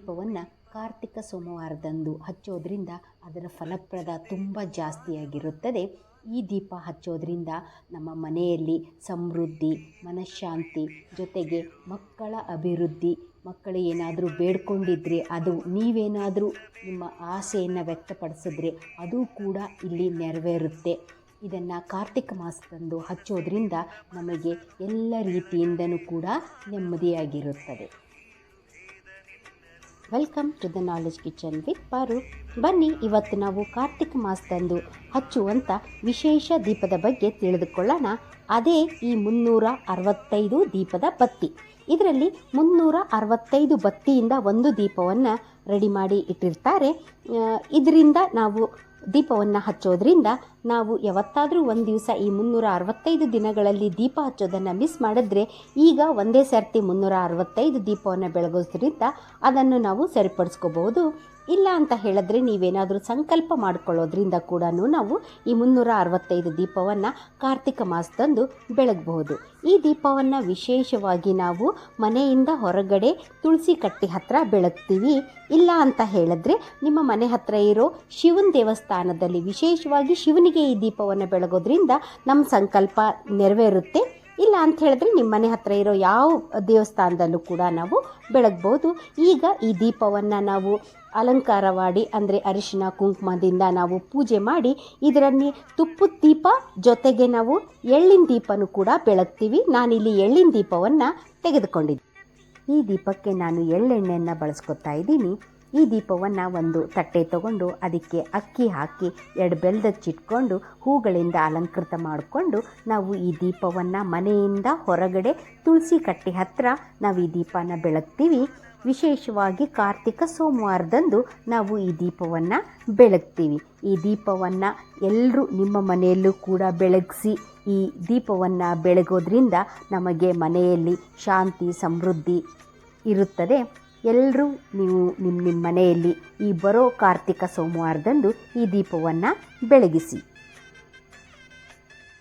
ದೀಪವನ್ನು ಕಾರ್ತಿಕ ಸೋಮವಾರದಂದು ಹಚ್ಚೋದ್ರಿಂದ ಅದರ ಫಲಪ್ರದ ತುಂಬ ಜಾಸ್ತಿಯಾಗಿರುತ್ತದೆ. ಈ ದೀಪ ಹಚ್ಚೋದ್ರಿಂದ ನಮ್ಮ ಮನೆಯಲ್ಲಿ ಸಮೃದ್ಧಿ, ಮನಃಶಾಂತಿ ಜೊತೆಗೆ ಮಕ್ಕಳ ಅಭಿವೃದ್ಧಿ, ಮಕ್ಕಳು ಏನಾದರೂ ಬೇಡ್ಕೊಂಡಿದ್ರೆ ಅದು ನೀವೇನಾದರೂ ನಿಮ್ಮ ಆಸೆಯನ್ನು ವ್ಯಕ್ತಪಡಿಸಿದ್ರೆ ಅದು ಕೂಡ ಇಲ್ಲಿ ನೆರವೇರುತ್ತೆ. ಇದನ್ನು ಕಾರ್ತಿಕ ಮಾಸದಂದು ಹಚ್ಚೋದ್ರಿಂದ ನಮಗೆ ಎಲ್ಲ ರೀತಿಯಿಂದನೂ ಕೂಡ ನೆಮ್ಮದಿಯಾಗಿರುತ್ತದೆ. Welcome to the Knowledge Kitchen with Paruk. ಬನ್ನಿ, ಇವತ್ತು ನಾವು ಕಾರ್ತಿಕ ಮಾಸದಂದು ಹಚ್ಚುವಂಥ ವಿಶೇಷ ದೀಪದ ಬಗ್ಗೆ ತಿಳಿದುಕೊಳ್ಳೋಣ. ಅದೇ ಈ ಮುನ್ನೂರ ಅರವತ್ತೈದು ದೀಪದ ಬತ್ತಿ. ಇದರಲ್ಲಿ ಮುನ್ನೂರ ಅರವತ್ತೈದು ಬತ್ತಿಯಿಂದ ಒಂದು ದೀಪವನ್ನು ರೆಡಿ ಮಾಡಿ ಇಟ್ಟಿರ್ತಾರೆ. ಇದರಿಂದ ನಾವು ದೀಪವನ್ನು ಹಚ್ಚೋದ್ರಿಂದ ನಾವು ಯಾವತ್ತಾದರೂ ಒಂದು ದಿವಸ ಈ ಮುನ್ನೂರ ಅರವತ್ತೈದು ದಿನಗಳಲ್ಲಿ ದೀಪ ಹಚ್ಚೋದನ್ನು ಮಿಸ್ ಮಾಡಿದ್ರೆ ಈಗ ಒಂದೇ ಸರ್ತಿ ಮುನ್ನೂರ ಅರವತ್ತೈದು ದೀಪವನ್ನು ಬೆಳಗೋದ್ರಿಂದ ಅದನ್ನು ನಾವು ಸರಿಪಡಿಸ್ಕೋಬಹುದು. ಇಲ್ಲ ಅಂತ ಹೇಳಿದ್ರೆ ನೀವೇನಾದರೂ ಸಂಕಲ್ಪ ಮಾಡ್ಕೊಳ್ಳೋದ್ರಿಂದ ಕೂಡ ನಾವು ಈ ಮುನ್ನೂರ ಅರವತ್ತೈದು ದೀಪವನ್ನು ಕಾರ್ತಿಕ ಮಾಸದಂದು ಬೆಳಗಬಹುದು. ಈ ದೀಪವನ್ನು ವಿಶೇಷವಾಗಿ ನಾವು ಮನೆಯಿಂದ ಹೊರಗಡೆ ತುಳಸಿ ಕಟ್ಟಿ ಹತ್ರ ಬೆಳಗ್ತೀವಿ. ಇಲ್ಲ ಅಂತ ಹೇಳಿದ್ರೆ ನಿಮ್ಮ ಮನೆ ಹತ್ರ ಇರೋ ಶಿವನ ದೇವಸ್ಥಾನದಲ್ಲಿ ವಿಶೇಷವಾಗಿ ಶಿವನಿಗೆ ಈ ದೀಪವನ್ನು ಬೆಳಗೋದ್ರಿಂದ ನಮ್ಮ ಸಂಕಲ್ಪ ನೆರವೇರುತ್ತೆ. ಇಲ್ಲ ಅಂತ ಹೇಳಿದ್ರೆ ನಿಮ್ಮ ಮನೆ ಹತ್ರ ಇರೋ ಯಾವ ದೇವಸ್ಥಾನದಲ್ಲೂ ಕೂಡ ನಾವು ಬೆಳಗ್ಬೋದು. ಈಗ ಈ ದೀಪವನ್ನು ನಾವು ಅಲಂಕಾರ ಮಾಡಿ ಅಂದರೆ ಅರಿಶಿನ ಕುಂಕುಮದಿಂದ ನಾವು ಪೂಜೆ ಮಾಡಿ, ಇದರಲ್ಲಿ ತುಪ್ಪದ ದೀಪ ಜೊತೆಗೆ ನಾವು ಎಳ್ಳಿನ ದೀಪನೂ ಕೂಡ ಬೆಳಗ್ತೀವಿ. ನಾನಿಲ್ಲಿ ಎಳ್ಳಿನ ದೀಪವನ್ನು ತೆಗೆದುಕೊಂಡಿದ್ದೆ. ಈ ದೀಪಕ್ಕೆ ನಾನು ಎಳ್ಳೆಣ್ಣೆಯನ್ನು ಬಳಸ್ಕೊತಾ ಇದ್ದೀನಿ. ಈ ದೀಪವನ್ನು ಒಂದು ತಟ್ಟೆ ತಗೊಂಡು ಅದಕ್ಕೆ ಅಕ್ಕಿ ಹಾಕಿ ಎರಡು ಬೆಲ್ದಚ್ಚಿಟ್ಕೊಂಡು ಹೂಗಳಿಂದ ಅಲಂಕೃತ ಮಾಡಿಕೊಂಡು ನಾವು ಈ ದೀಪವನ್ನು ಮನೆಯಿಂದ ಹೊರಗಡೆ ತುಳಸಿ ಕಟ್ಟಿ ಹತ್ರ ನಾವು ಈ ದೀಪನ ಬೆಳಗ್ತೀವಿ. ವಿಶೇಷವಾಗಿ ಕಾರ್ತಿಕ ಸೋಮವಾರದಂದು ನಾವು ಈ ದೀಪವನ್ನು ಬೆಳಗ್ತೀವಿ. ಈ ದೀಪವನ್ನು ಎಲ್ಲರೂ ನಿಮ್ಮ ಮನೆಯಲ್ಲೂ ಕೂಡ ಬೆಳಗಿಸಿ ಈ ದೀಪವನ್ನು ಬೆಳಗೋದ್ರಿಂದ ನಮಗೆ ಮನೆಯಲ್ಲಿ ಶಾಂತಿ, ಸಮೃದ್ಧಿ ಇರುತ್ತದೆ. ಎಲ್ಲರೂ ನೀವು ನಿಮ್ಮ ನಿಮ್ಮ ಮನೆಯಲ್ಲಿ ಈ ಬರೋ ಕಾರ್ತಿಕ ಸೋಮವಾರದಂದು ಈ ದೀಪವನ್ನು ಬೆಳಗಿಸಿ.